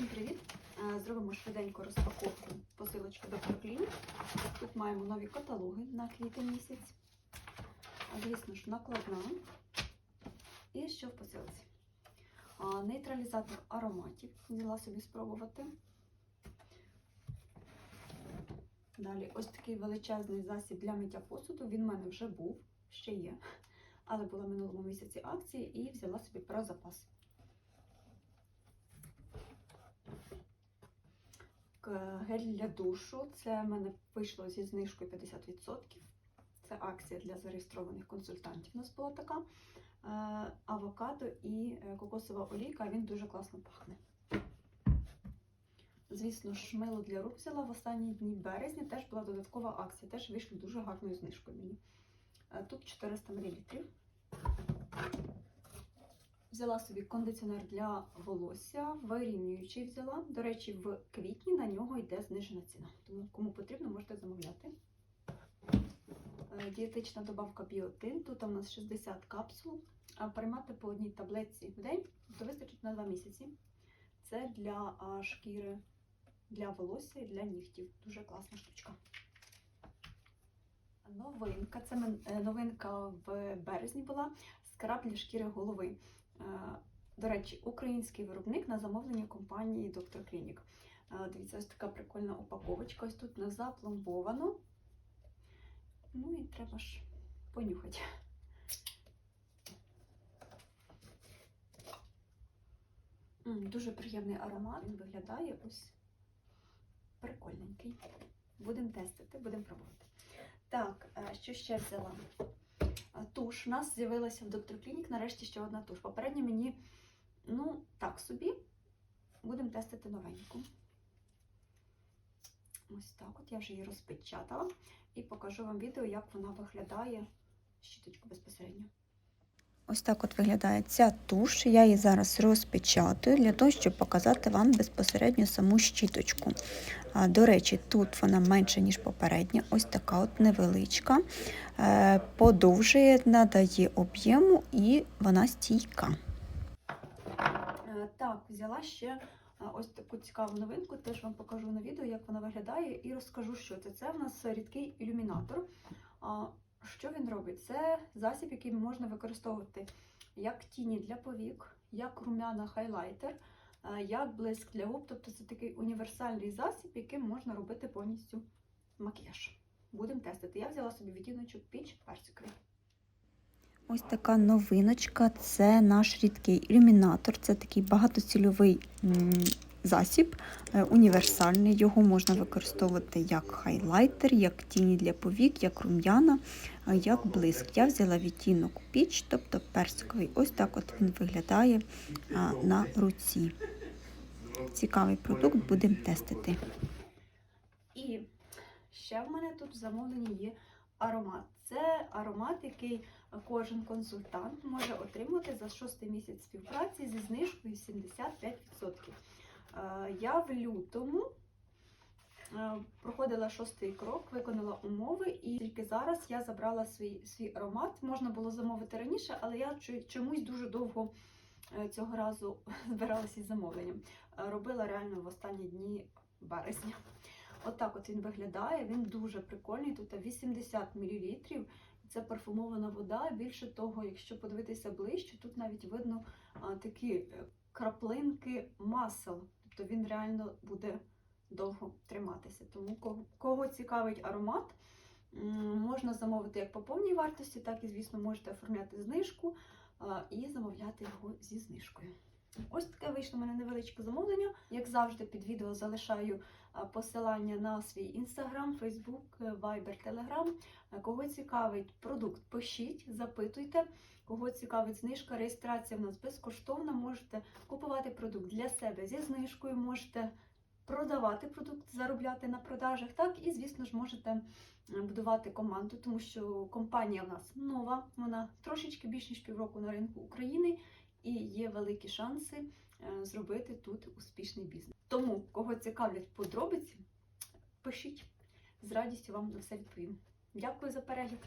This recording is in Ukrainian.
Всім привіт! Е, Зробимо швиденько розпаковку посилочки до Клінік. Тут маємо нові каталоги на квітень місяць. Звісно ж, накладна. І що в посилці? Нейтралізатор ароматів. Взяла собі спробувати. Далі ось такий величезний засіб для миття посуду. Він в мене вже був, ще є. Але була минулому місяці акції і взяла собі про запас. Гель для душу. Це в мене вийшло зі знижкою 50%. Це акція для зареєстрованих консультантів. У нас була така. Е, Авокадо і е, кокосова олійка, він дуже класно пахне. Звісно ж, мило для рук взяла в останні дні березня. Теж була додаткова акція. Теж вийшло дуже гарною знижкою мені. Е, Тут 400 мл. Взяла собі кондиціонер для волосся, вирівнюючий взяла. До речі, в квітні на нього йде знижена ціна. Тому кому потрібно, можете замовляти. Е, Дієтична добавка біотин. Тут у нас 60 капсул. Приймати по одній таблетці в день, то вистачить на 2 місяці. Це для шкіри, для волосся і для нігтів. Дуже класна штучка. Новинка. Це е, новинка в березні була. Скраб для шкіри голови. Е, До речі, український виробник на замовлення компанії Доктор Клінік. Дивіться, ось така прикольна упаковочка. Ось тут не запломбовано. Ну і треба ж понюхати. Дуже приємний аромат. Він виглядає ось прикольненький. Будемо тестити, будемо пробувати. Так, е, що ще взяла? Е, Туш. У нас з'явилася в Доктор Клінік нарешті ще одна туш. Попередньо мені, ну, так собі. Будемо тестити новеньку. Ось так от я вже її розпечатала і покажу вам відео, як вона виглядає. Щіточку безпосередньо. Ось так от виглядає ця туш. Я її зараз розпечатую для того, щоб показати вам безпосередньо саму щіточку. До речі, тут вона менша, ніж попередня, ось така от невеличка. Е, Подовжує, надає об'єму і вона стійка. Е, Так, взяла ще е, ось таку цікаву новинку, теж вам покажу на відео, як вона виглядає, і розкажу, що це. Це в нас рідкий ілюмінатор. Що він робить? Це засіб, який можна використовувати як тіні для повік, як румяна хайлайтер, е, як блиск для губ. Тобто це такий універсальний засіб, яким можна робити повністю макіяж. Будемо тестити. Я взяла собі відтіночок піч персиковий. Ось така новиночка це наш рідкий ілюмінатор. Це такий багатоцільовий засіб, е, універсальний. Його можна використовувати як хайлайтер, як тіні для повік, як рум'яна, е, як блиск. Я взяла відтінок піч, тобто персиковий. Ось так от він виглядає на руці. Цікавий продукт, будемо тестити. І ще в мене тут в замовленні є аромат. Це аромат, який кожен консультант може отримати за шостий місяць співпраці зі знижкою 75%. Е, Я в лютому е, проходила шостий крок, виконала умови, і тільки зараз я забрала свій, свій аромат. Можна було замовити раніше, але я чомусь дуже довго е, цього разу збиралася із замовленням. Робила реально в останні дні березня. Отак от він виглядає, він дуже прикольний. Тут 80 мл. Це парфумована вода. Більше того, якщо подивитися ближче, тут навіть видно такі краплинки масел. Тобто він реально буде довго триматися. Тому кого, цікавить аромат, можна замовити як по повній вартості, так і, звісно, можете оформляти знижку і замовляти його зі знижкою. Ось таке вийшло в мене невеличке замовлення. Як завжди, під відео залишаю посилання на свій інстаграм, фейсбук, вайбер, телеграм. Кого цікавить продукт, пишіть, запитуйте. Кого цікавить знижка, реєстрація в нас безкоштовна. Можете купувати продукт для себе зі знижкою, можете продавати продукт, заробляти на продажах. Так, і, звісно ж, можете е, будувати команду, тому що компанія в нас нова, вона трошечки більш ніж півроку на ринку України, і є великі шанси е, зробити тут успішний бізнес. Тому, кого цікавлять подробиці, пишіть. З радістю вам на все відповім. Дякую за перегляд.